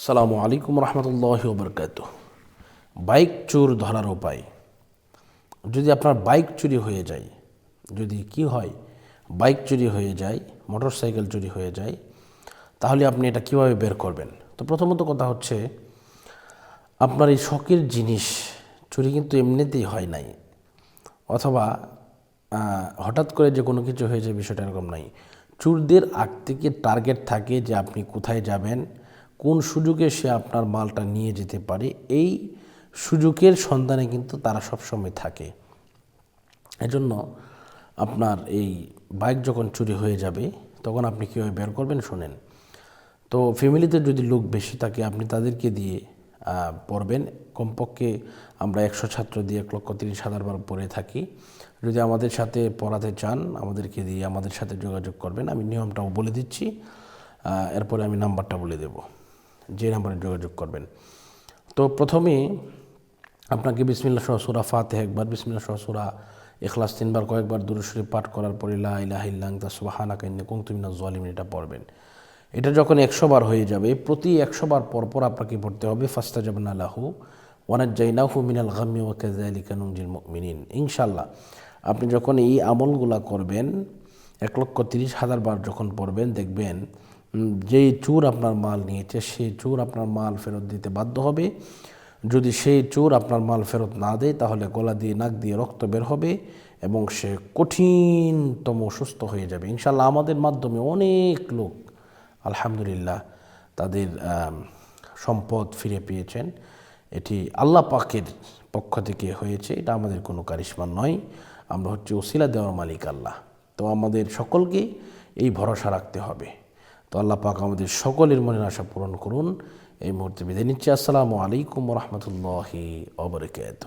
আসসালামু আলাইকুম রহমতুল্লাহ বরকাত বাইক চোর ধরার উপায়। যদি আপনার বাইক চুরি হয়ে যায়, যদি কি হয়, বাইক চুরি হয়ে যায় মোটর সাইকেল চুরি হয়ে যায়, তাহলে আপনি এটা কীভাবে বের করবেন? তো প্রথমত কথা হচ্ছে, আপনার এই শখের জিনিস চুরি কিন্তু এমনিতেই হয় নাই। অথবা হঠাৎ করে যে কোনো কিছু হয়েছে বিষয়টা এরকম নাই। চুরদের আগ থেকে টার্গেট থাকে যে আপনি কোথায় যাবেন কোন সুযোগে সে আপনার মালটা নিয়ে যেতে পারে, এই সুযোগের সন্ধানে কিন্তু তারা সবসময় থাকে। এজন্য আপনার এই বাইক যখন চুরি হয়ে যাবে, তখন আপনি কীভাবে বের করবেন শোনেন। তো ফ্যামিলিতে যদি লোক বেশি থাকে, আপনি তাদেরকে দিয়ে পড়বেন। কমপক্ষে আমরা একশো ছাত্র দিয়ে এক লক্ষ তিরিশ হাজার বার পড়ে থাকি। যদি আমাদের সাথে পড়াতে চান, আমাদেরকে দিয়ে আমাদের সাথে যোগাযোগ করবেন। আমি নিয়মটাও বলে দিচ্ছি। এরপরে আমি নাম্বারটা বলে দেব। যে নাম্বারে যোগাযোগ করবেন। তো প্রথমে আপনাকে বিসমিল্লা সহ সুরা ফাতে একবার বিসমিল্লা সহ সুরা এখলাস তিনবার, কয়েকবার দুরুশরী পাঠ করার পরে লা ইলাহা ইল্লা আনতা সুবহানাকা ইন্নী কুনতু মিনাজ জালিমিন এটা পড়বেন। এটা যখন একশো বার হয়ে যাবে, প্রতি একশো বার পর পর আপনাকে পড়তে হবে ফাস্তা জাবনা লাহু ওয়ানাজ্জাইনাহু মিনাল গাম্মি ওয়া কাযালিকা নুনজিল মুমিনিন। ইনশাল্লাহ আপনি যখন এই আমলগুলা করবেন, এক লক্ষ তিরিশ হাজার বার যখন পড়বেন, দেখবেন যেই চোর আপনার মাল নিয়েছে, সেই চোর আপনার মাল ফেরত দিতে বাধ্য হবে। যদি সেই চোর আপনার মাল ফেরত না দেয়, তাহলে গলা দিয়ে, নাক দিয়ে রক্ত বের হবে এবং সে কঠিনতম সুস্থ হয়ে যাবে। ইনশাল্লাহ আমাদের মাধ্যমে অনেক লোক, আলহামদুলিল্লাহ, তাদের সম্পদ ফিরে পেয়েছেন। এটি আল্লাহ পাকের পক্ষ থেকে হয়েছে, এটা আমাদের কোনো কারিশমা নয়। আমরা হচ্ছে ওসিলা দেওয়ার মালিক আল্লাহ। তো আমাদের সকলকে এই ভরসা রাখতে হবে। তো আল্লাহ পাক আমাদের সকলের মনের আশা পূরণ করুন। এই মুহূর্তে বিদায় নিচ্ছি। আসসালামু আলাইকুম রহমতুল্লাহি অবরকাত